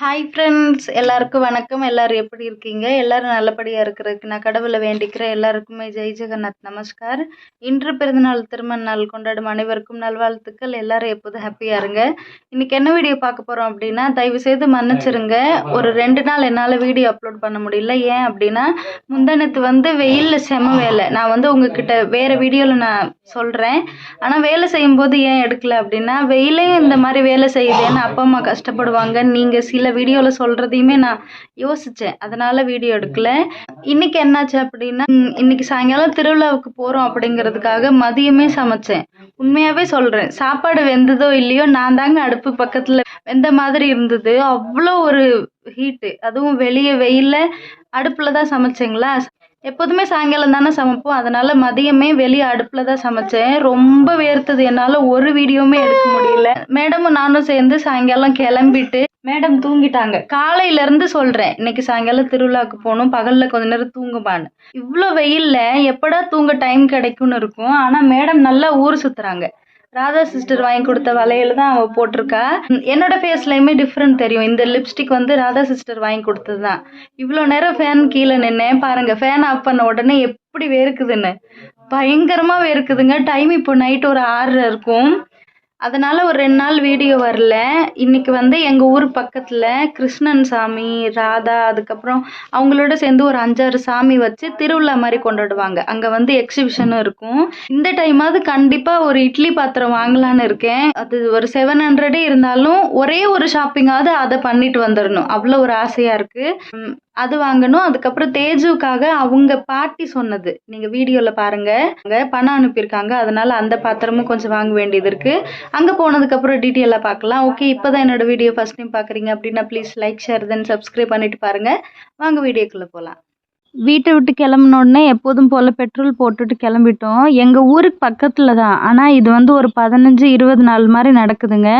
Hi friends எல்லாருக்கும் வணக்கம். எல்லாரும் எப்படி இருக்கீங்க? எல்லாரும் நல்லபடியாக இருக்கிறதுக்கு நான் கடவுளை வேண்டிக்கிறேன். எல்லாருக்குமே ஜெய் ஜெகநாத் நமஸ்கார். இன்று பிறந்தநாள் திருமண நாள் கொண்டாடும் அனைவருக்கும் நல்வாழ்த்துக்கள். எல்லாரும் எப்போதும் ஹாப்பியாக இருங்க. இன்னைக்கு என்ன வீடியோ பார்க்க போகிறோம் அப்படின்னா தயவு செய்து மன்னிச்சிருங்க. ஒரு ரெண்டு நாள் என்னால் வீடியோ அப்லோட் பண்ண முடியல. ஏன் அப்படின்னா முந்தானத்து வந்து வெயிலில் செம வேலை. நான் வந்து உங்ககிட்ட வேறு வீடியோவில் நான் சொல்கிறேன் ஆனால் வேலை செய்யும்போது ஏன் எடுக்கல அப்படின்னா வெயிலே இந்த மாதிரி வேலை செய்யுதேன்னு அப்பா அம்மா கஷ்டப்படுவாங்க. நீங்கள் சில வீடியோவில் சொல்கிறதையுமே நான் யோசித்தேன் அதனால் வீடியோ எடுக்கல. இன்னைக்கு என்னாச்சு அப்படின்னா இன்னைக்கு சாயங்காலம் திருவிழாவுக்கு போகிறோம் அப்படிங்கிறதுக்காக மதியமே சமைச்சேன். உண்மையாகவே சொல்கிறேன் சாப்பாடு வெந்ததோ இல்லையோ நான் தாங்க அடுப்பு பக்கத்தில் வெந்த மாதிரி இருந்தது. அவ்வளோ ஒரு ஹீட்டு அதுவும் வெளியே வெயிலில் அடுப்பில் தான் சமைச்சேங்களா? எப்போதுமே சாயங்காலம் தானே சமைப்போம். அதனால மதியமே வெளியே அடுப்பில் தான் சமைச்சேன். ரொம்ப வேர்த்தது. என்னால் ஒரு வீடியோவுமே எடுக்க முடியல. மேடமும் நானும் சேர்ந்து சாயங்காலம் கிளம்பிட்டு மேடம் தூங்கிட்டாங்க. காலையில இருந்து சொல்றேன் இன்னைக்கு சாயங்காலம் திருவிழாவுக்கு போகணும். பகல்ல கொஞ்ச நேரம் தூங்குமான்னு இவ்வளோ வெயில்ல எப்படா தூங்க டைம் கிடைக்கும்னு இருக்கும். ஆனா மேடம் நல்லா ஊர் சுத்துறாங்க. ராதா சிஸ்டர் வாங்கி கொடுத்த வளையல் தான் அவள் போட்டிருக்கா. என்னோட ஃபேஸ்லையுமே டிஃப்ரெண்ட் தெரியும். இந்த லிப்ஸ்டிக் வந்து ராதா சிஸ்டர் வாங்கி கொடுத்தது தான். இவ்வளோ நேரம் ஃபேன் கீழே நின்னேன். பாருங்க ஃபேன் ஆஃப் பண்ண உடனே எப்படி வேர்க்குதுன்னு. பயங்கரமாக வேர்க்குதுங்க. டைம் இப்போ நைட் ஒரு ஆறு இருக்கும். அதனால் ஒரு ரெண்டு நாள் வீடியோ வரல. இன்னைக்கு வந்து எங்கள் ஊர் பக்கத்தில் கிருஷ்ணன் சாமி ராதா அதுக்கப்புறம் அவங்களோட சேர்ந்து ஒரு அஞ்சாறு சாமி வச்சு திருவிழா மாதிரி கொண்டாடுவாங்க. அங்கே வந்து எக்ஸிபிஷனும் இருக்கும். இந்த டைமாவது கண்டிப்பாக ஒரு இட்லி பாத்திரம் வாங்கலான்னு இருக்கேன். அது ஒரு செவன் ஹண்ட்ரடே இருந்தாலும் ஒரே ஒரு ஷாப்பிங்காவது அதை பண்ணிட்டு வந்துடணும் அவ்வளோ ஒரு ஆசையாக இருக்குது அது வாங்கணும். அதுக்கப்புறம் தேஜுக்காக அவங்க பாட்டி சொன்னது. நீங்கள் வீடியோவில் பாருங்க. அங்க பணம் அனுப்பியிருக்காங்க. அதனால அந்த பாத்திரமும் கொஞ்சம் வாங்க வேண்டியது இருக்கு. அங்கே போனதுக்கப்புறம் டீட்டெயிலாக பார்க்கலாம். ஓகே இப்போ தான் என்னோட வீடியோ ஃபர்ஸ்ட் டைம் பார்க்குறீங்க அப்படின்னா please like share then subscribe பண்ணிட்டு பாருங்க. வாங்க வீடியோக்குள்ளே போகலாம் வீட்டை விட்டு கிளம்புன உடனே எப்போதும் போல் பெட்ரோல் போட்டுட்டு கிளம்பிட்டோம். எங்கள் ஊருக்கு பக்கத்தில் தான் ஆனால் இது வந்து ஒரு பதினஞ்சு இருபது நாள் மாதிரி நடக்குதுங்க.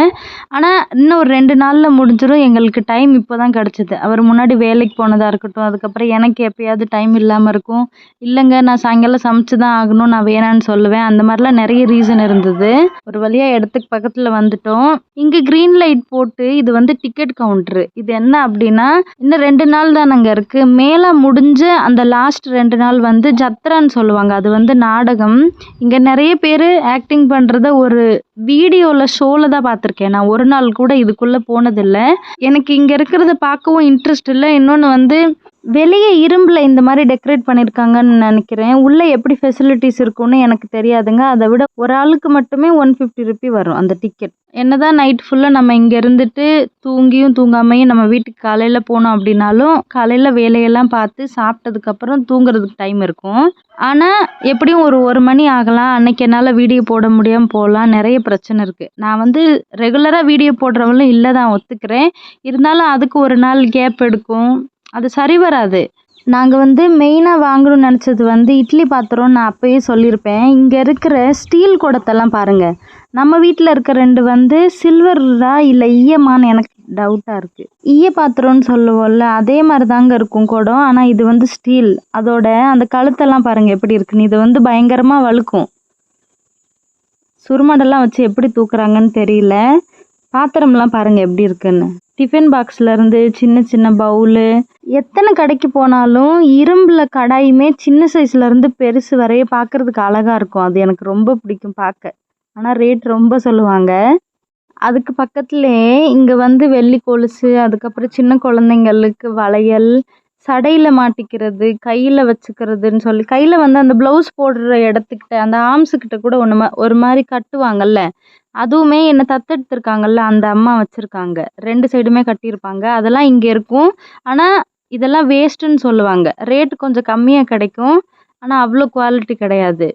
ஆனால் இன்னும் ஒரு ரெண்டு நாளில் முடிஞ்சிடும் எங்களுக்கு டைம் இப்போ தான் கிடச்சிது. அவர் முன்னாடி வேலைக்கு போனதாக இருக்கட்டும் அதுக்கப்புறம் எனக்கு எப்போயாவது டைம் இல்லாமல் இருக்கும். இல்லைங்க நான் சாயங்காலம் சமைச்சு தான் ஆகணும் நான் வேணான்னு சொல்லுவேன். அந்த மாதிரிலாம் நிறைய ரீசன் இருந்தது. ஒரு வழியாக இடத்துக்கு பக்கத்தில் வந்துட்டோம். இங்கே க்ரீன் லைட் போட்டு இது வந்து டிக்கெட் கவுண்ட்ரு இது என்ன அப்படின்னா இன்னும் ரெண்டு நாள் தான் அங்கே இருக்குது மேலே முடிஞ்ச அந்த லாஸ்ட் ரெண்டு நாள் வந்து ஜத்ரான்னு சொல்லுவாங்க. அது வந்து நாடகம். இங்கே நிறைய பேர் ஆக்டிங் பண்ணுறத ஒரு வீடியோவில் ஷோவில் தான் பார்த்துருக்கேன். நான் ஒரு நாள் கூட இதுக்குள்ளே போனதில்லை. எனக்கு இங்கே இருக்கிறத பார்க்கவும் இன்ட்ரெஸ்ட் இல்லை. இன்னொன்று வந்து வெளியே இரும்பில் இந்த மாதிரி டெக்கரேட் பண்ணியிருக்காங்கன்னு நினைக்கிறேன். உள்ளே எப்படி ஃபெசிலிட்டிஸ் இருக்கும்னு எனக்கு தெரியாதுங்க. அதை விட ஒரு ஆளுக்கு மட்டுமே ஒன் ஃபிஃப்டி ருபி வரும் அந்த டிக்கெட் என்னதான் நைட் ஃபுல்லாக நம்ம இங்கே இருந்துட்டு தூங்கியும் தூங்காமையும் நம்ம வீட்டுக்கு காலையில் போனோம் அப்படின்னாலும் காலையில் வேலையெல்லாம் பார்த்து சாப்பிட்டதுக்கப்புறம் தூங்குறதுக்கு டைம் இருக்கும். ஆனால் எப்படியும் ஒரு ஒரு மணி ஆகலாம். அன்னைக்கு என்னால் வீடியோ போட முடியாமல் போகலாம். நிறைய பிரச்சனை இருக்குது நான் வந்து ரெகுலராக வீடியோ போடுறவங்களும் இல்லை தான் ஒத்துக்கிறேன். இருந்தாலும் அதுக்கு ஒரு நாள் கேப் எடுக்கும். அது சரி வராது. நாங்கள் வந்து மெயினாக வாங்கணும்னு நினச்சது வந்து இட்லி பாத்திரம் நான் அப்போயே சொல்லியிருப்பேன். இங்கே இருக்கிற ஸ்டீல் குடத்தெல்லாம் பாருங்கள் நம்ம வீட்டில் இருக்க ரெண்டு வந்து சில்வரா இல்லை ஈயமான்னு எனக்கு டவுட்டாக இருக்குது ஈய பாத்திரம்னு சொல்லுவோம்ல அதே மாதிரி தாங்க இருக்கும் குடம். ஆனால் இது வந்து ஸ்டீல் அதோட அந்த கழுத்தெல்லாம் பாருங்கள் எப்படி இருக்குன்னு. இது வந்து பயங்கரமாக வழுக்கும். சுருமடெல்லாம் வச்சு எப்படி தூக்குறாங்கன்னு தெரியல. பாத்திரம்லாம் பாருங்கள் எப்படி இருக்குன்னு. டிஃபன் பாக்ஸ்லேருந்து சின்ன சின்ன பவுலு எத்தனை கடைக்கு போனாலும் இரும்பில் கடாயுமே சின்ன சைஸ்லேருந்து பெருசு வரைய பார்க்கறதுக்கு அழகாக இருக்கும். அது எனக்கு ரொம்ப பிடிக்கும் பார்க்க ஆனால் ரேட் ரொம்ப சொல்லுவாங்க. அதுக்கு பக்கத்துலேயே இங்கே வந்து வெள்ளி கொலுசு அதுக்கப்புறம் சின்ன குழந்தைங்களுக்கு வளையல் சடையில் மாட்டிக்கிறது கையில் வச்சுக்கிறதுன்னு சொல்லி கையில் வந்து அந்த ப்ளவுஸ் போடுற இடத்துக்கிட்ட அந்த ஆம்ஸுக்கிட்ட கூட ஒன்று மா ஒரு மாதிரி கட்டுவாங்கல்ல? அதுவுமே என்னை தத்தெடுத்துருக்காங்கல்ல? அந்த அம்மா வச்சுருக்காங்க. ரெண்டு சைடுமே கட்டியிருப்பாங்க. அதெல்லாம் இங்கே இருக்கும். ஆனால் இதெல்லாம் வேஸ்ட்டுன்னு சொல்லுவாங்க. ரேட் கொஞ்சம் கம்மியாக கிடைக்கும். ஆனால் அவ்வளோ குவாலிட்டி கிடையாது.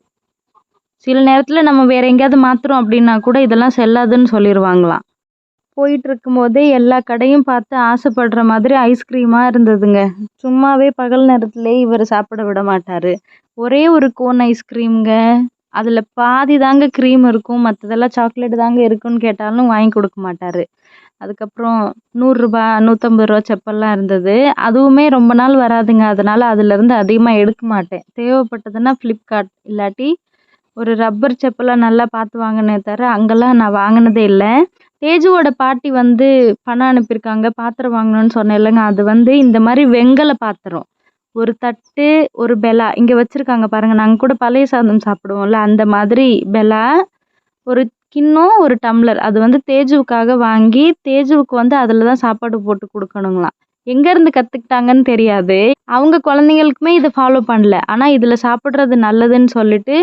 சில நேரத்தில் நம்ம வேறு எங்கேயாவது மாற்றுறோம் அப்படின்னா கூட இதெல்லாம் செல்லாதுன்னு சொல்லிடுவாங்களாம் போயிட்டுருக்கும் போதே எல்லா கடையும் பார்த்து ஆசைப்படுற மாதிரி ஐஸ்கிரீமாக இருந்ததுங்க. சும்மாவே பகல் நேரத்துலேயே இவர் சாப்பிட விட மாட்டார். ஒரே ஒரு கோன் ஐஸ்கிரீம்ங்க அதில் பாதி தாங்க க்ரீம் இருக்கும். மற்றதெல்லாம் சாக்லேட் தாங்க இருக்குன்னு கேட்டாலும் வாங்கி கொடுக்க மாட்டார். அதுக்கப்புறம் நூறுரூபா நூற்றம்பது ரூபா செப்பல்லாம் இருந்தது. அதுவுமே ரொம்ப நாள் வராதுங்க. அதனால் அதுலேருந்து அதிகமாக எடுக்க மாட்டேன். தேவைப்பட்டதுன்னா ஃப்ளிப்கார்ட் இல்லாட்டி ஒரு ரப்பர் செப்பலாக நல்லா பார்த்து வாங்கினே தவிர அங்கெல்லாம் நான் வாங்கினதே இல்லை. தேஜுவோட பாட்டி வந்து பணம் அனுப்பியிருக்காங்க. பாத்திரம் வாங்கணும்னு சொன்னேன் இல்லைங்க. அது வந்து இந்த மாதிரி வெங்கல பாத்திரம். ஒரு தட்டு ஒரு பெலா. இங்கே வச்சுருக்காங்க பாருங்கள் நாங்கள் கூட பழைய சாதம் சாப்பிடுவோம்ல. அந்த மாதிரி பெலா ஒரு இன்னும் ஒரு டம்ளர். அது வந்து தேஜுவுக்காக வாங்கி தேஜுவுக்கு வந்து அதில் தான் சாப்பாடு போட்டு கொடுக்கணுங்களாம். எங்கேருந்து கற்றுக்கிட்டாங்கன்னு தெரியாது. அவங்க குழந்தைங்களுக்குமே இதை ஃபாலோ பண்ணல. ஆனால் இதில் சாப்பிட்றது நல்லதுன்னு சொல்லிட்டு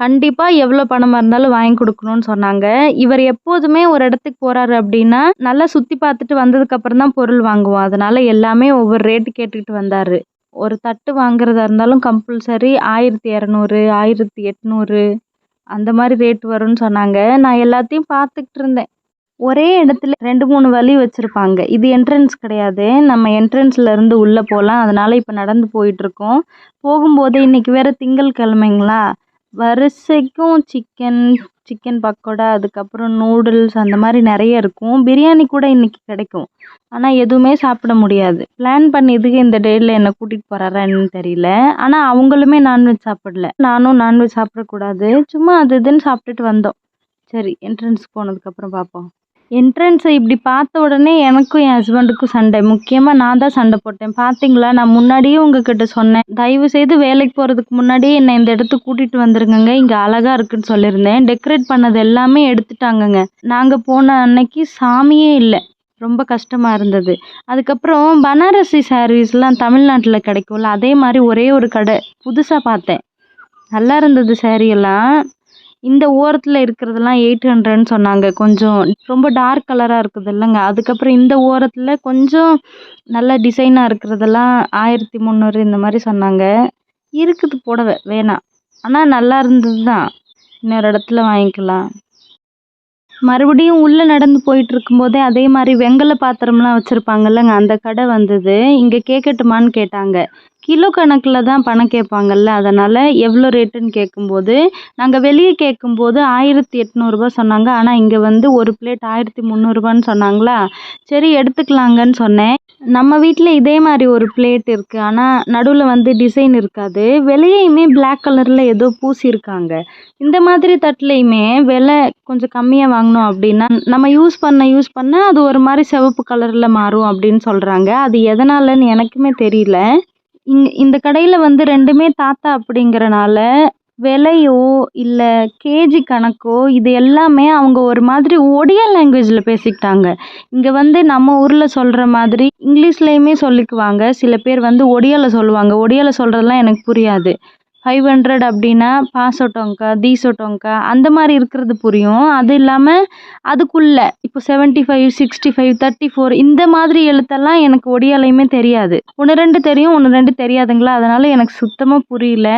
கண்டிப்பாக எவ்வளோ பணமாக இருந்தாலும் வாங்கி கொடுக்கணும்னு சொன்னாங்க. இவர் எப்போதுமே ஒரு இடத்துக்கு போகிறாரு அப்படின்னா நல்லா சுற்றி பார்த்துட்டு வந்ததுக்கப்புறம் தான் பொருள் வாங்குவோம் அதனால் எல்லாமே ஒவ்வொரு ரேட்டு கேட்டுக்கிட்டு வந்தார். ஒரு தட்டு வாங்குறதா இருந்தாலும் கம்பல்சரி ஆயிரத்தி இரநூறு ஆயிரத்தி எட்நூறு அந்த மாதிரி ரேட் வரும்னு சொன்னாங்க. நான் எல்லாத்தையும் பார்த்துக்கிட்டு இருந்தேன். ஒரே இடத்துல ரெண்டு மூணு வழி வச்சுருப்பாங்க. இது என்ட்ரன்ஸ் கிடையாது. நம்ம என்ட்ரன்ஸில் இருந்து உள்ளே போகலாம் அதனால் இப்போ நடந்து போயிட்டுருக்கோம். போகும்போது இன்றைக்கி வேறு திங்கள் கிழமைங்களா? வரிசைக்கும் சிக்கன் சிக்கன் பக்கோடா அதுக்கப்புறம் நூடுல்ஸ் அந்த மாதிரி நிறைய இருக்கும். பிரியாணி கூட இன்றைக்கி கிடைக்கும். ஆனால் எதுவுமே சாப்பிட முடியாது. பிளான் பண்ணியதுக்கு இந்த டேயில் என்னை கூட்டிகிட்டு போகிறாரா என்னன்னு தெரியல. ஆனால் அவங்களுமே நான்வெஜ் சாப்பிடல. நானும் நான்வெஜ் சாப்பிடக்கூடாது. சும்மா அது இதுன்னு சாப்பிட்டுட்டு வந்தோம். சரி என்ட்ரன்ஸ் போனதுக்கப்புறம் பார்ப்போம் என்ட்ரன்ஸை இப்படி பார்த்த உடனே எனக்கும் என் ஹஸ்பண்டுக்கும் சண்டை. முக்கியமாக நான் தான் சண்டை போட்டேன். பார்த்தீங்களா நான் முன்னாடியே உங்ககிட்ட சொன்னேன். தயவு செய்து வேலைக்கு போகிறதுக்கு முன்னாடியே என்னை இந்த இடத்துக்கு கூட்டிகிட்டு வந்துருங்கங்க. இங்கே அழகாக இருக்குன்னு சொல்லியிருந்தேன். டெக்கரேட் பண்ணது எல்லாமே எடுத்துட்டாங்கங்க. நாங்கள் போன அன்னைக்கு சாமியே இல்லை. ரொம்ப கஷ்டமாக இருந்தது. அதுக்கப்புறம் பனாரசி சாரீஸ்லாம் தமிழ்நாட்டில் கிடைக்கும்ல. அதே மாதிரி ஒரே ஒரு கடை. புதுசாக பார்த்தேன். நல்லா இருந்தது saree எல்லாம். இந்த ஓரத்தில் இருக்கிறதெல்லாம் எயிட் ஹண்ட்ரட்னு சொன்னாங்க. கொஞ்சம் ரொம்ப டார்க் கலராக இருக்குது இல்லைங்க. அதுக்கப்புறம் இந்த ஓரத்தில் கொஞ்சம் நல்ல டிசைனாக இருக்கிறதெல்லாம் ஆயிரத்தி முந்நூறு இந்த மாதிரி சொன்னாங்க. இருக்குது புடவ வேணாம் ஆனால் நல்லா இருந்தது தான் இன்னொரு இடத்துல வாங்கிக்கலாம். மறுபடியும் உள்ளே நடந்து போயிட்டு இருக்கும்போதே அதே மாதிரி வெங்கல பாத்திரம்லாம் வச்சுருப்பாங்கல்லங்க. அந்த கடை வந்தது. இங்கே கேட்கட்டுமான்னு கேட்டாங்க. கிலோ கணக்கில் தான் பணம் கேட்பாங்கல்ல அதனால் எவ்வளோ ரேட்டுன்னு கேட்கும்போது நாங்கள் வெளியே கேட்கும்போது ஆயிரத்தி எட்நூறுபா சொன்னாங்க. ஆனால் இங்கே வந்து ஒரு பிளேட் ஆயிரத்தி முந்நூறுபான்னு சொன்னாங்களா? சரி எடுத்துக்கலாங்கன்னு சொன்னேன். நம்ம வீட்டில் இதே மாதிரி ஒரு பிளேட் இருக்குது ஆனால் நடுவில் வந்து டிசைன் இருக்காது. வெளியேயுமே பிளாக் கலரில் ஏதோ பூசியிருக்காங்க. இந்த மாதிரி தட்டுலையுமே விலை கொஞ்சம் கம்மியாக வாங்கினோம் அப்படின்னா நம்ம யூஸ் பண்ண யூஸ் பண்ண அது ஒரு மாதிரி சிவப்பு கலரில் மாறும் அப்படின்னு சொல்கிறாங்க அது எதனாலன்னு எனக்குமே தெரியல. இங் இந்த கடையில் வந்து ரெண்டுமே தாத்தா அப்படிங்கிறனால விலையோ இல்லை கேஜி கணக்கோ இது எல்லாமே அவங்க ஒரு மாதிரி ஒடியா லாங்குவேஜில் பேசிக்கிட்டாங்க. இங்கே வந்து நம்ம ஊரில் சொல்கிற மாதிரி இங்கிலீஷ்லேயுமே சொல்லிக்குவாங்க. சில பேர் வந்து ஒடியாவில் சொல்லுவாங்க. ஒடியாவில் சொல்கிறதுலாம் எனக்கு புரியாது. ஃபைவ் ஹண்ட்ரட் அப்படின்னா பாசோ டொங்கா தீசோ அந்த மாதிரி இருக்கிறது புரியும். அது இல்லாமல் அதுக்குள்ளே இப்போ seventy five sixty five thirty four இந்த மாதிரி எழுத்தெல்லாம் எனக்கு ஒடியாலையுமே தெரியாது. ஒன்று ரெண்டு தெரியும் ஒன்று ரெண்டு தெரியாதுங்களா? அதனால் எனக்கு சுத்தமாக புரியல.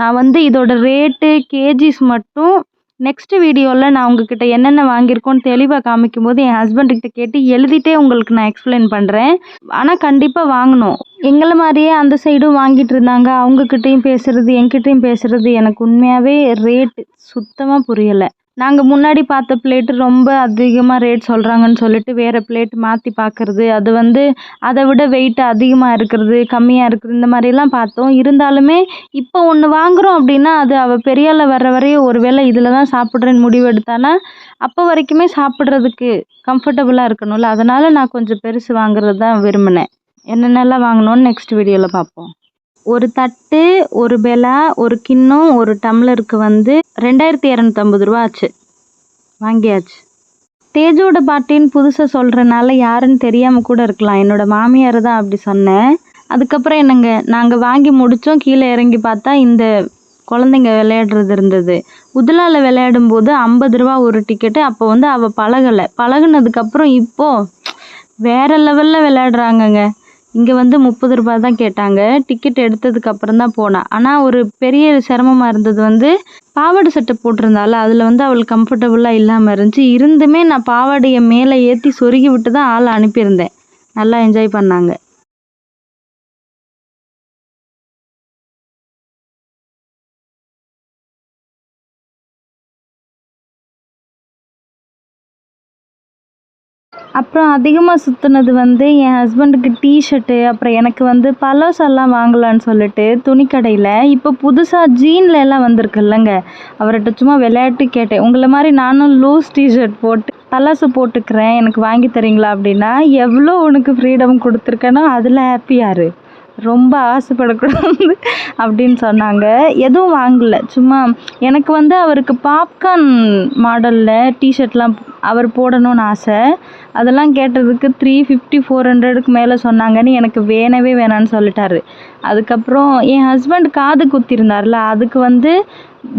நான் வந்து இதோட ரேட்டு கேஜிஸ் மட்டும் நெக்ஸ்ட் வீடியோவில் நான் உங்ககிட்ட என்னென்ன வாங்கியிருக்கோன்னு தெளிவாக காமிக்கும்போது என் ஹஸ்பண்ட்கிட்ட கேட்டு எழுதிட்டே உங்களுக்கு நான் எக்ஸ்பிளைன் பண்ணுறேன் ஆனால் கண்டிப்பாக வாங்கணும். எங்களை மாதிரியே அந்த சைடும் வாங்கிட்டு இருந்தாங்க. அவங்கக்கிட்டேயும் பேசுகிறது என்கிட்டேயும் பேசுகிறது எனக்கு உண்மையாகவே ரேட்டு சுத்தமாக புரியலை. நாங்கள் முன்னாடி பார்த்த பிளேட்டு ரொம்ப அதிகமாக ரேட் சொல்கிறாங்கன்னு சொல்லிட்டு வேறு பிளேட் மாற்றி பார்க்குறது அது வந்து அதை விட வெயிட் அதிகமாக இருக்கிறது கம்மியாக இருக்குது இந்த மாதிரிலாம் பார்த்தோம். இருந்தாலுமே இப்போ ஒன்று வாங்குகிறோம் அப்படின்னா அது அவள் பெரியாள வர்ற வரையும் ஒரு வேளை இதில் தான் சாப்பிட்றேன்னு முடிவு எடுத்தானா அப்போ வரைக்குமே சாப்பிட்றதுக்கு கம்ஃபர்டபுளாக இருக்கணும்ல. அதனால் நான் கொஞ்சம் பெருசு வாங்குறது தான் விரும்பினேன். என்னென்னலாம் வாங்கினோன்னு நெக்ஸ்ட் வீடியோவில் பார்ப்போம். ஒரு தட்டு ஒரு பெலா ஒரு கிண்ணம் ஒரு டம்ளருக்கு வந்து ரெண்டாயிரத்தி இரநூத்தம்பது ரூபா ஆச்சு. வாங்கியாச்சு. தேஜோட பாட்டின்னு புதுசாக சொல்கிறனால யாருன்னு தெரியாமல் கூட இருக்கலாம். என்னோடய மாமியார் தான் அப்படி சொன்னேன். அதுக்கப்புறம் என்னங்க நாங்கள் வாங்கி முடித்தோம் கீழே இறங்கி பார்த்தா இந்த குழந்தைங்க விளையாடுறது இருந்தது. உதலால் விளையாடும் போது ஐம்பது ரூபா ஒரு டிக்கெட்டு அப்போ வந்து அவள் பழகலை. பழகுனதுக்கப்புறம் இப்போது வேற லெவலில் விளையாடுறாங்கங்க. இங்கே வந்து முப்பது ரூபா தான் கேட்டாங்க. டிக்கெட் எடுத்ததுக்கு அப்புறம் தான் போனா ஆனால் ஒரு பெரிய சிரமமாக இருந்தது வந்து பாவாடை சட்டை போட்டிருந்தால அதில் வந்து அவள் கம்ஃபர்டபுளாக இல்லாமல் இருந்துச்சு. இருந்துமே நான் பாவாடையை மேலே ஏற்றி சொருகி விட்டு தான் ஆளை அனுப்பியிருந்தேன். நல்லா என்ஜாய் பண்ணாங்க. அப்புறம் அதிகமாக சுற்றுனது வந்து என் ஹஸ்பண்டுக்கு டிஷர்ட்டு அப்புறம் எனக்கு வந்து பலோசெல்லாம் வாங்கலான்னு சொல்லிட்டு துணிக்கடையில் இப்போ புதுசாக ஜீனில் எல்லாம் வந்திருக்குல்லங்க அவர்கிட்ட சும்மா விளையாட்டு கேட்டேன். உங்களை மாதிரி நானும் லூஸ் டிஷர்ட் போட்டு பலாசு போட்டுக்கிறேன். எனக்கு வாங்கி தரீங்களா அப்படின்னா எவ்வளோ உனக்கு ஃப்ரீடம் கொடுத்துருக்கேனோ அதில் ஹாப்பியாரு ரொம்ப ஆசைப்படக்கூடாது அப்படின்னு சொன்னாங்க. எதுவும் வாங்கலை. சும்மா எனக்கு வந்து அவருக்கு பாப்கார்ன் மாடலில் டிஷர்ட்லாம் அவர் போடணும்னு ஆசை. அதெல்லாம் கேட்டதுக்கு த்ரீ ஃபிஃப்டி ஃபோர் ஹண்ட்ரடுக்கு மேலே சொன்னாங்கன்னு எனக்கு வேணவே வேணான்னு சொல்லிட்டாரு. அதுக்கப்புறம் என் ஹஸ்பண்ட் காது குத்திருந்தார்ல அதுக்கு வந்து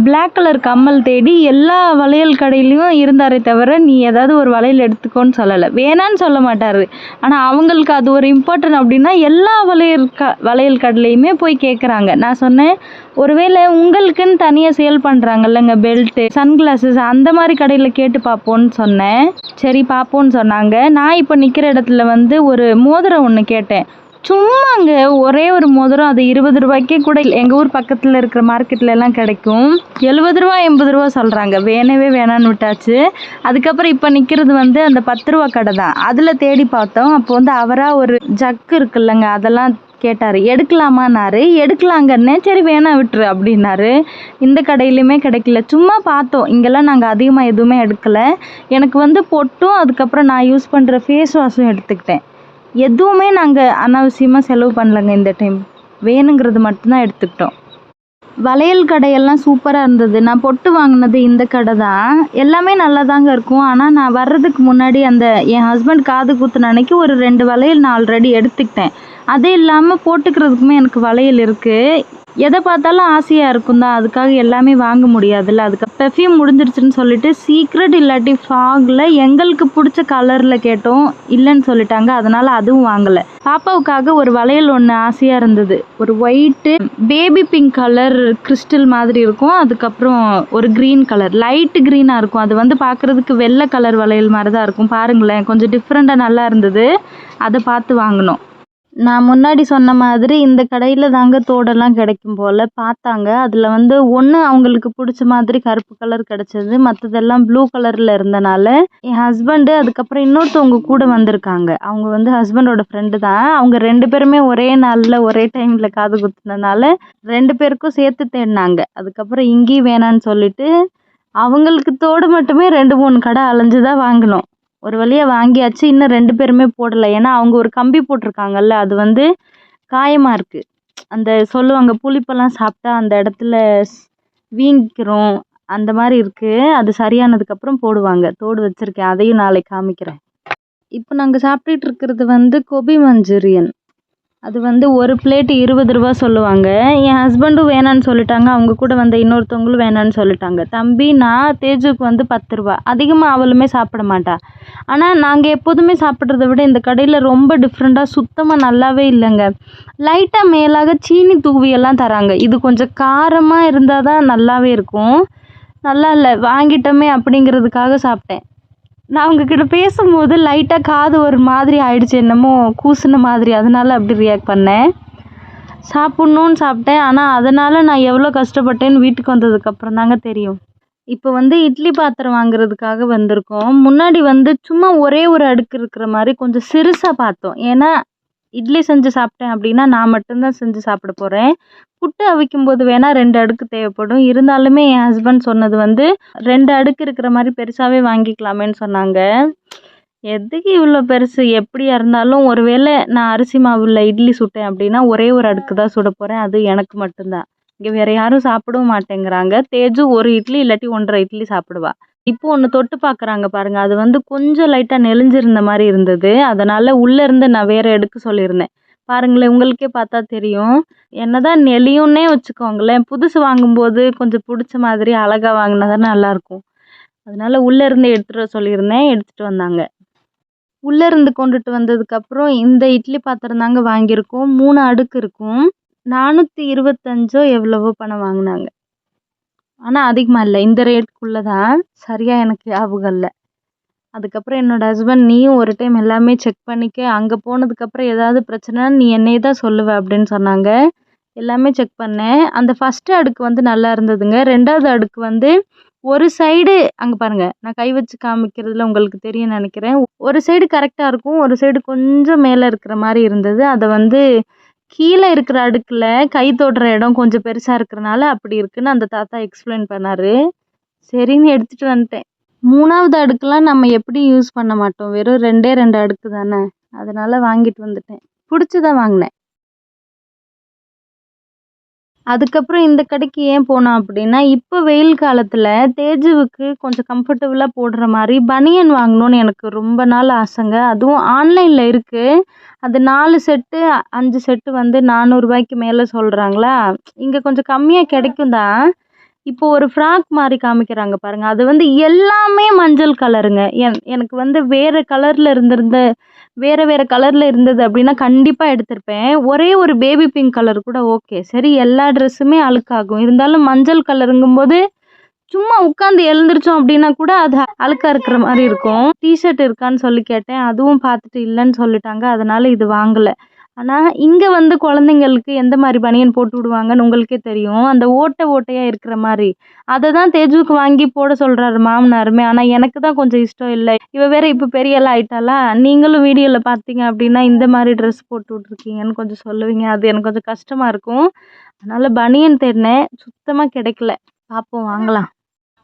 பிளாக் கலர் கம்மல் தேடி எல்லா வளையல் கடையிலையும் இருந்தாரே தவிர நீ ஏதாவது ஒரு வளையல் எடுத்துக்கோன்னு சொல்லலை. வேணான்னு சொல்ல மாட்டார். ஆனால் அவங்களுக்கு அது ஒரு இம்பார்ட்டன்ட் அப்படின்னா எல்லா வளையல் க வளையல் கடையிலையுமே போய் கேட்குறாங்க நான் சொன்னேன் ஒருவேளை உங்களுக்குன்னு தனியாக சேல் பண்ணுறாங்கல்லங்க பெல்ட்டு சன்கிளாஸஸ் அந்த மாதிரி கடையில் கேட்டு பார்ப்போன்னு சொன்னேன். சரி பார்ப்போன்னு சொன்னாங்க. நான் இப்போ நிற்கிற இடத்துல வந்து ஒரு மோதிரம் ஒன்று கேட்டேன். சும்மாங்க ஒரே ஒரு மோதிரம் அது இருபது ரூபாய்க்கே கூட எங்கள் ஊர் பக்கத்தில் இருக்கிற மார்க்கெட்ல எல்லாம் கிடைக்கும். எழுபது ரூபா எண்பது ரூபா சொல்கிறாங்க வேணவே வேணான்னு விட்டாச்சு. அதுக்கப்புறம் இப்போ நிற்கிறது வந்து அந்த பத்து ரூபா கடை தான். அதில் தேடி பார்த்தோம். அப்போ வந்து அவராக ஒரு ஜக்கு இருக்குல்லங்க. அதெல்லாம் கேட்டார். எடுக்கலாமான்னாரு. எடுக்கலாங்கன்னே சரி வேணாம் விட்டுரு அப்படின்னாரு. இந்த கடையிலையுமே கிடைக்கல. சும்மா பார்த்தோம். இங்கெல்லாம் நாங்கள் அதிகமாக எதுவுமே எடுக்கலை. எனக்கு வந்து பொட்டும் அதுக்கப்புறம் நான் யூஸ் பண்ணுற ஃபேஸ் வாஷும் எடுத்துக்கிட்டேன். எதுவுமே நாங்கள் அனாவசியமாக செலவு பண்ணலங்க இந்த டைம் வேணுங்கிறது மட்டும்தான் எடுத்துக்கிட்டோம். வளையல் கடையெல்லாம் சூப்பராக இருந்தது. நான் பொட்டு வாங்கினது இந்த கடை தான். எல்லாமே நல்லா தாங்க இருக்கும். ஆனால் நான் வர்றதுக்கு முன்னாடி அந்த என் ஹஸ்பண்ட் காது குத்துன அன்னைக்கு ஒரு ரெண்டு வளையல் நான் ஆல்ரெடி எடுத்துக்கிட்டேன். அது இல்லாமல் போட்டுக்கிறதுக்குமே எனக்கு வளையல் இருக்குது எதை பார்த்தாலும் ஆசையாக இருக்கும் தான் அதுக்காக எல்லாமே வாங்க முடியாதுல்ல. அதுக்கு பெர்ஃப்யூம் முடிஞ்சிருச்சுன்னு சொல்லிட்டு சீக்ரெட் இல்லாட்டி ஃபாகில் எங்களுக்கு பிடிச்ச கலரில் கேட்டோம். இல்லைன்னு சொல்லிட்டாங்க. அதனால் அதுவும் வாங்கலை. பாப்பாவுக்காக ஒரு வளையல் ஒன்று ஆசையாக இருந்தது. ஒரு white baby pink colour crystal மாதிரி இருக்கும். அதுக்கப்புறம் ஒரு க்ரீன் கலர் லைட்டு க்ரீனாக இருக்கும். அது வந்து பார்க்குறதுக்கு வெள்ளை கலர் வளையல் மாதிரி தான் இருக்கும். பாருங்களேன். கொஞ்சம் டிஃப்ரெண்ட்டாக நல்லா இருந்தது. அதை பார்த்து வாங்கினோம். நான் முன்னாடி சொன்ன மாதிரி இந்த கடையில் தாங்க தோடெல்லாம் கிடைக்கும் போல் பார்த்தாங்க. அதில் வந்து ஒன்று அவங்களுக்கு பிடிச்ச மாதிரி கருப்பு கலர் கிடச்சிது. மற்றதெல்லாம் ப்ளூ கலரில் இருந்தனால என் ஹஸ்பண்டு அதுக்கப்புறம் இன்னொருத்தவங்க கூட வந்திருக்காங்க. அவங்க வந்து ஹஸ்பண்டோட ஃப்ரெண்டு தான். அவங்க ரெண்டு பேருமே ஒரே நாளில் ஒரே டைமில் காது குத்துனதுனால ரெண்டு பேருக்கும் சேர்த்து தேடினாங்க. அதுக்கப்புறம் இங்கேயும் வேணான்னு சொல்லிட்டு அவங்களுக்கு தோடு மட்டுமே ரெண்டு மூணு கடை அலைஞ்சு தான் வாங்கினோம். ஒரு வழியாக வாங்கியாச்சு. இன்னும் ரெண்டு பேருமே போடலை. ஏன்னா அவங்க ஒரு கம்பி போட்டிருக்காங்கல்ல அது வந்து காயமாக இருக்குது அந்த சொல்லுவாங்க புளிப்பெல்லாம் சாப்பிட்டா அந்த இடத்துல வீங்கிக்கிறோம் அந்த மாதிரி இருக்குது அது சரியானதுக்கப்புறம் போடுவாங்க. தோடு வச்சுருக்கேன். அதையும் நாளைக்கு காமிக்கிறேன். இப்போ நாங்கள் சாப்பிட்டுட்டு இருக்கிறது வந்து கோபி மஞ்சூரியன். அது வந்து ஒரு பிளேட் இருபது ரூபா சொல்லுவாங்க. என் ஹஸ்பண்டும் வேணான்னு சொல்லிட்டாங்க. அவங்க கூட வந்த இன்னொருத்தவங்களும் வேணான்னு சொல்லிட்டாங்க. தம்பி நான் தேஜுக்கு வந்து பத்து ரூபா. அதிகமாக அவளுமே சாப்பிட மாட்டா. ஆனால் நாங்கள் எப்போதுமே சாப்பிட்றத விட இந்த கடையில் ரொம்ப டிஃப்ரெண்ட்டாக சுத்தமாக நல்லாவே இல்லைங்க. லைட்டாக மேலாக சீனி தூவியெல்லாம் தராங்க. இது கொஞ்சம் காரமாக இருந்தால் தான் நல்லாவே இருக்கும். நல்லா இல்லை வாங்கிட்டோமே அப்படிங்கிறதுக்காக சாப்பிட்டேன். நான் அவங்கக்கிட்ட பேசும்போது லைட்டாக காது ஒரு மாதிரி ஆயிடுச்சு என்னமோ கூசுன மாதிரி. அதனால அப்படி ரியாக்ட் பண்ணேன். சாப்பிட்ணுன்னு சாப்பிட்டேன். ஆனால் அதனால் நான் எவ்வளோ கஷ்டப்பட்டேன்னு வீட்டுக்கு வந்ததுக்கப்புறம் தாங்க தெரியும். இப்போ வந்து இட்லி பாத்திரம் வாங்குறதுக்காக வந்திருக்கோம். முன்னாடி வந்து சும்மா ஒரே ஒரு அடுக்கு இருக்கிற மாதிரி கொஞ்சம் சிறுசாக பார்த்தோம். ஏன்னா இட்லி செஞ்சு சாப்பிட்டேன் அப்படின்னா நான் மட்டும்தான் செஞ்சு சாப்பிட போகிறேன் புட்டு அவிக்கும் போது வேணால் ரெண்டு அடுக்கு தேவைப்படும். இருந்தாலுமே என் ஹஸ்பண்ட் சொன்னது வந்து ரெண்டு அடுக்கு இருக்கிற மாதிரி பெருசாகவே வாங்கிக்கலாமேன்னு சொன்னாங்க. எதுக்கு இவ்வளோ பெருசு? எப்படியா இருந்தாலும் ஒருவேளை நான் அரிசி மாவில் இட்லி சுட்டேன் அப்படின்னா ஒரே ஒரு அடுக்கு தான் சுட போகிறேன் அது எனக்கு மட்டும்தான். இங்கே வேறு யாரும் சாப்பிடவும் மாட்டேங்கிறாங்க. தேஜு ஒரு இட்லி இல்லாட்டி ஒன்றரை இட்லி சாப்பிடுவா. இப்போ ஒன்று தொட்டு பார்க்குறாங்க பாருங்கள் அது வந்து கொஞ்சம் லைட்டாக நெளிஞ்சிருந்த மாதிரி இருந்தது. அதனால் உள்ளேருந்து நான் வேறு எடுக்க சொல்லியிருந்தேன். பாருங்களேன் உங்களுக்கே பார்த்தா தெரியும். என்னதான் நெளியும்னே வச்சுக்கோங்களேன் புதுசு வாங்கும்போது கொஞ்சம் பிடிச்ச மாதிரி அழகா வாங்கினா தானே நல்லாயிருக்கும். அதனால் உள்ளே இருந்து எடுத்துகிட்டு வர சொல்லியிருந்தேன் எடுத்துகிட்டு வந்தாங்க. உள்ளே இருந்து கொண்டுட்டு வந்ததுக்கப்புறம் இந்த இட்லி பாத்திரம் தாங்க வாங்கியிருக்கோம். மூணு அடுக்கு இருக்கும். நானூற்றி இருபத்தஞ்சோ எவ்வளவோ பணம் வாங்கினாங்க. ஆனால் அதிகமாக இல்லை. இந்த ரேட்டுக்குள்ளே தான் சரியாக எனக்கு ஞாபகம் இல்லை. அதுக்கப்புறம் என்னோடய ஹஸ்பண்ட் நீயும் ஒரு டைம் எல்லாமே செக் பண்ணிக்க அங்கே போனதுக்கப்புறம் ஏதாவது பிரச்சனைனா நீ என்னையே தான் சொல்லுவ அப்படின்னு சொன்னாங்க. எல்லாமே செக் பண்ணேன் அந்த ஃபஸ்ட்டு அடுக்கு வந்து நல்லா இருந்ததுங்க. ரெண்டாவது அடுக்கு வந்து ஒரு சைடு அங்கே பாருங்கள் நான் கை வச்சு காமிக்கிறதுல உங்களுக்கு தெரியும் நினைக்கிறேன். ஒரு சைடு கரெக்டாக இருக்கும் ஒரு சைடு கொஞ்சம் மேலே இருக்கிற மாதிரி இருந்தது. அதை வந்து கீழே இருக்கிற அடுக்கில் கை தொடுற இடம் கொஞ்சம் பெருசாக இருக்கிறனால அப்படி இருக்குன்னு அந்த தாத்தா எக்ஸ்பிளைன் பண்ணார். சரின்னு எடுத்துகிட்டு வந்துட்டேன். மூணாவது அடுக்குலாம் நம்ம எப்படி யூஸ் பண்ண மாட்டோம்? வெறும் ரெண்டே ரெண்டு அடுக்கு தானே? அதனால வாங்கிட்டு வந்துட்டேன். பிடிச்சி தான் வாங்கினேன். அதுக்கப்புறம் இந்த கடைக்கு ஏன் போனோம் அப்படின்னா இப்போ வெயில் காலத்தில் தேஜுவுக்கு கொஞ்சம் கம்ஃபர்டபுளாக போடுற மாதிரி பனியன் வாங்கணும்னு எனக்கு ரொம்ப நாள் ஆசைங்க. அதுவும் ஆன்லைனில் இருக்குது அது நாலு செட்டு அஞ்சு செட்டு வந்து நானூறுரூபாய்க்கு மேலே சொல்கிறாங்களா இங்கே கொஞ்சம் கம்மியாக கிடைக்கும் தான் இப்போ ஒரு ஃப்ராக் மாதிரி காமிக்கிறாங்க பாருங்க. அது வந்து எல்லாமே மஞ்சள் கலருங்க என் எனக்கு வந்து வேறு கலரில் இருந்திருந்த வேறு வேறு கலரில் இருந்தது அப்படின்னா கண்டிப்பாக எடுத்திருப்பேன். ஒரே ஒரு பேபி பிங்க் கலர் கூட ஓகே சரி எல்லா ட்ரெஸ்ஸுமே அழுக்காகும். இருந்தாலும் மஞ்சள் கலருங்கும்போது சும்மா உட்காந்து எழுந்திரிச்சோம் அப்படின்னா கூட அது அழுக்கா இருக்கிற மாதிரி இருக்கும். டிஷர்ட் இருக்கான்னு சொல்லி கேட்டேன். அதுவும் பார்த்துட்டு இல்லைன்னு சொல்லிட்டாங்க. அதனால இது வாங்கலை. ஆனால் இங்கே வந்து குழந்தைங்களுக்கு எந்த மாதிரி பனியன் போட்டு விடுவாங்கன்னு உங்களுக்கே தெரியும். அந்த ஓட்டை ஓட்டையாக இருக்கிற மாதிரி. அதை தான் தேஜுக்கு வாங்கி போட சொல்கிறாரு மாமனாருமே. ஆனால் எனக்கு தான் கொஞ்சம் இஷ்டம் இல்லை. இவ வேற இப்போ பெரிய எல்லாம் ஆயிட்டாளா? நீங்களும் வீடியோவில் பார்த்தீங்க அப்படின்னா இந்த மாதிரி ட்ரெஸ் போட்டு விட்ருக்கீங்கன்னு கொஞ்சம் சொல்லுவீங்க. அது எனக்கு கொஞ்சம் கஷ்டமாக இருக்கும். அதனால் பனியன் தேடினேன். சுத்தமாக கிடைக்கல. பார்ப்போம் வாங்கலாம்.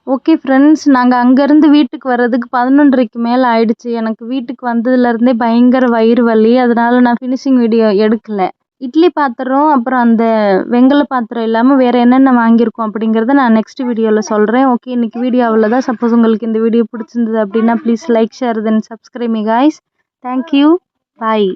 ஓகே ஃப்ரெண்ட்ஸ் நாங்கள் அங்கேருந்து வீட்டுக்கு வர்றதுக்கு பதினொன்றரைக்கு மேலே ஆயிடுச்சு. எனக்கு வீட்டுக்கு வந்ததுலேருந்தே பயங்கர வயிறு வலி. அதனால நான் ஃபினிஷிங் வீடியோ எடுக்கலை. இட்லி பாத்திரம் அப்புறம் அந்த வெங்கல பாத்திரம் இல்லாமல் வேறு என்னென்ன வாங்கியிருக்கோம் அப்படிங்கிறத நான் நெக்ஸ்ட் வீடியோவில் சொல்கிறேன் ஓகே இன்றைக்கி வீடியோ அவ்வளோதான் சப்போஸ் உங்களுக்கு இந்த வீடியோ பிடிச்சிருந்தது அப்படின்னா please like share then subscribe guys thank you bye